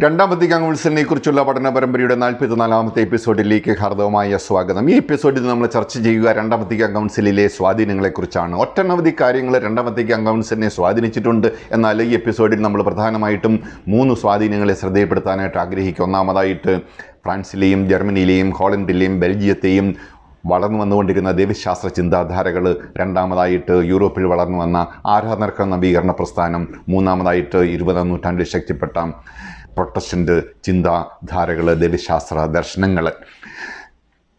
രണ്ടാം വത്തിക്കാൻ കൗൺസിലിനെ കുറിച്ചുള്ള പഠന പരമ്പരയുടെ നാൽപ്പത്തി നാലാമത്തെ എപ്പിസോഡിലേക്ക് ഹാർദവമായ സ്വാഗതം. ഈ എപ്പിസോഡിൽ നമ്മൾ ചർച്ച ചെയ്യുക രണ്ടാം വത്തിക്കാൻ കൗൺസിലിലെ സ്വാധീനങ്ങളെക്കുറിച്ചാണ്. ഒട്ടനവധി കാര്യങ്ങൾ രണ്ടാം വത്തിക്കാൻ കൗൺസിലിനെ സ്വാധീനിച്ചിട്ടുണ്ട്. എന്നാൽ ഈ എപ്പിസോഡിൽ നമ്മൾ പ്രധാനമായിട്ടും മൂന്ന് സ്വാധീനങ്ങളെ ശ്രദ്ധയപ്പെടുത്താനായിട്ട് ആഗ്രഹിക്കും ഒന്നാമതായിട്ട് ഫ്രാൻസിലെയും ജർമ്മനിയിലെയും ഹോളണ്ടിലെയും ബെൽജിയത്തെയും വളർന്നു വന്നുകൊണ്ടിരുന്ന ദൈവശാസ്ത്ര ചിന്താധാരകൾ രണ്ടാമതായിട്ട് യൂറോപ്പിൽ വളർന്നു വന്ന ആരാധനർക്ക നവീകരണ പ്രസ്ഥാനം. മൂന്നാമതായിട്ട് ഇരുപതാം നൂറ്റാണ്ടിൽ ശക്തിപ്പെട്ട പ്രൊട്ടസ്റ്റന്റ് ചിന്താധാരകൾ ദൈവശാസ്ത്ര ദർശനങ്ങൾ.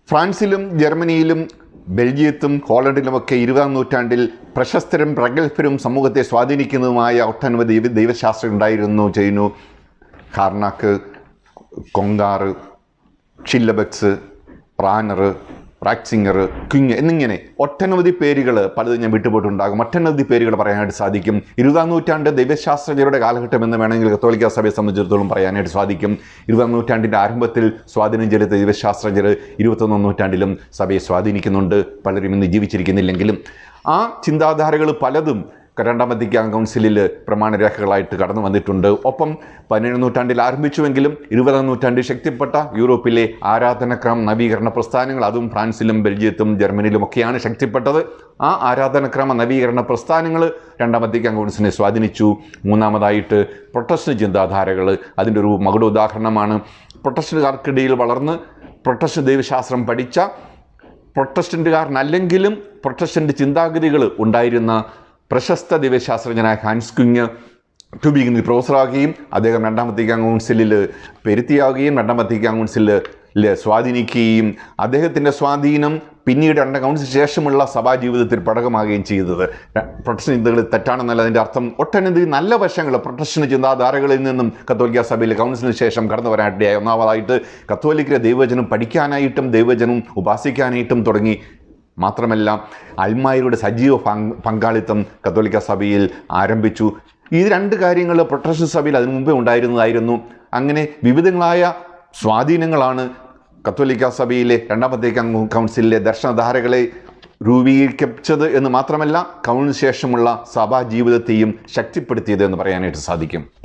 ഫ്രാൻസിലും ജർമ്മനിയിലും ബെൽജിയത്തും ഹോളണ്ടിലുമൊക്കെ ഇരുപതാം നൂറ്റാണ്ടിൽ പ്രശസ്തരും പ്രഗത്ഭരും സമൂഹത്തെ സ്വാധീനിക്കുന്നതുമായ ഒട്ടനവധി ദൈവ ദൈവശാസ്ത്രം ഉണ്ടായിരുന്നു. ചെയ്യുന്നു കാർണാക്ക് കൊങ്കാറ് ഷില്ലബക്സ് പ്രാനർ റാക്സിങ്ങർ ക്വിങ് എന്നിങ്ങനെ ഒട്ടനവധി പേരുകൾ പലതും ഞാൻ വിട്ടുപോയിട്ടുണ്ടാകും. ഒട്ടനവധി പേരുകൾ പറയാനായിട്ട് സാധിക്കും. ഇരുപതാം നൂറ്റാണ്ട് ദൈവശാസ്ത്രജ്ഞരുടെ കാലഘട്ടം എന്ന് വേണമെങ്കിൽ കത്തോലിക്ക സഭയെ സംബന്ധിച്ചിടത്തോളം പറയാനായിട്ട് സാധിക്കും. ഇരുപതാം നൂറ്റാണ്ടിന്റെ ആരംഭത്തിൽ സ്വാധീനം ചെലുത്തിയ ദൈവശാസ്ത്രജ്ഞർ ഇരുപത്തൊന്നാം നൂറ്റാണ്ടിലും സഭയെ സ്വാധീനിക്കുന്നുണ്ട്. പലരും ഇന്ന് ജീവിച്ചിരിക്കുന്നില്ലെങ്കിലും ആ ചിന്താധാരകൾ പലതും രണ്ടാം വത്തിക്കാൻ കൗൺസിലിൽ പ്രമാണരേഖകളായിട്ട് കടന്നു വന്നിട്ടുണ്ട്. ഒപ്പം പതിനേഴ് നൂറ്റാണ്ടിൽ ആരംഭിച്ചുവെങ്കിലും ഇരുപതാം നൂറ്റാണ്ടിൽ ശക്തിപ്പെട്ട യൂറോപ്പിലെ ആരാധനക്രമ നവീകരണ പ്രസ്ഥാനങ്ങൾ അതും ഫ്രാൻസിലും ബെൽജിയത്തും ജർമ്മനിയിലുമൊക്കെയാണ് ശക്തിപ്പെട്ടത്. ആ ആരാധനക്രമ നവീകരണ പ്രസ്ഥാനങ്ങൾ രണ്ടാം വത്തിക്കാൻ കൗൺസിലിനെ സ്വാധീനിച്ചു. മൂന്നാമതായിട്ട് പ്രൊട്ടസ്റ്റ് ചിന്താധാരകൾ അതിന്റെ ഒരു മകുട ഉദാഹരണമാണ് പ്രൊട്ടസ്റ്റുകാർക്കിടയിൽ വളർന്ന് പ്രൊട്ടസ്റ്റ് ദൈവശാസ്ത്രം പഠിച്ച പ്രൊട്ടസ്റ്റന്റുകാരനല്ലെങ്കിലും പ്രൊട്ടസ്റ്റന്റ് ചിന്താഗതികൾ ഉണ്ടായിരുന്ന പ്രശസ്ത ദിവ്യശാസ്ത്രജ്ഞനായ ഹാൻസ് കുഞ്ഞ് ട്യൂബിങ്ങിൽ പ്രൊഫസറാകുകയും അദ്ദേഹം രണ്ടാം വത്തിക്കാൻ കൗൺസിലിൽ പെരുത്തിയാവുകയും രണ്ടാം വത്തിക്കാൻ കൗൺസിലിൽ സ്വാധീനിക്കുകയും അദ്ദേഹത്തിന്റെ സ്വാധീനം പിന്നീട് രണ്ടാം കൗൺസിൽ ശേഷമുള്ള സഭാ ജീവിതത്തിൽ പടകമാകുകയും ചെയ്തത്. പ്രൊട്ടസ്റ്റൻ ചിന്തകൾ തെറ്റാണെന്നല്ല അതിന്റെ അർത്ഥം. ഒട്ടനവധി നല്ല വശങ്ങൾ പ്രൊട്ടസ്റ്റൻ ചിന്താധാരകളിൽ നിന്നും കത്തോലിക്ക സഭയിൽ കൗൺസിലിന് ശേഷം കടന്നു വരാനിടയായി. ഒന്നാമതായിട്ട് കത്തോലിക്കരെ ദൈവവചനം പഠിക്കാനായിട്ടും ദൈവവചനം ഉപാസിക്കാനായിട്ടും തുടങ്ങി. മാത്രമല്ല അൽമായരുടെ സജീവ പങ്ക് പങ്കാളിത്തം കത്തോലിക്ക സഭയിൽ ആരംഭിച്ചു. ഈ രണ്ട് കാര്യങ്ങൾ പ്രൊട്ടക്ഷൻ സഭയിൽ അതിനു മുമ്പേ ഉണ്ടായിരുന്നതായിരുന്നു. അങ്ങനെ വിവിധങ്ങളായ സ്വാധീനങ്ങളാണ് കത്തോലിക്ക സഭയിലെ രണ്ടാമത്തെ കൗൺസിലിലെ ദർശനധാരകളെ രൂപീകരിച്ചത് എന്ന് മാത്രമല്ല കൗണിന് ശേഷമുള്ള സഭാ ജീവിതത്തെയും ശക്തിപ്പെടുത്തിയത് എന്ന് പറയാനായിട്ട് സാധിക്കും.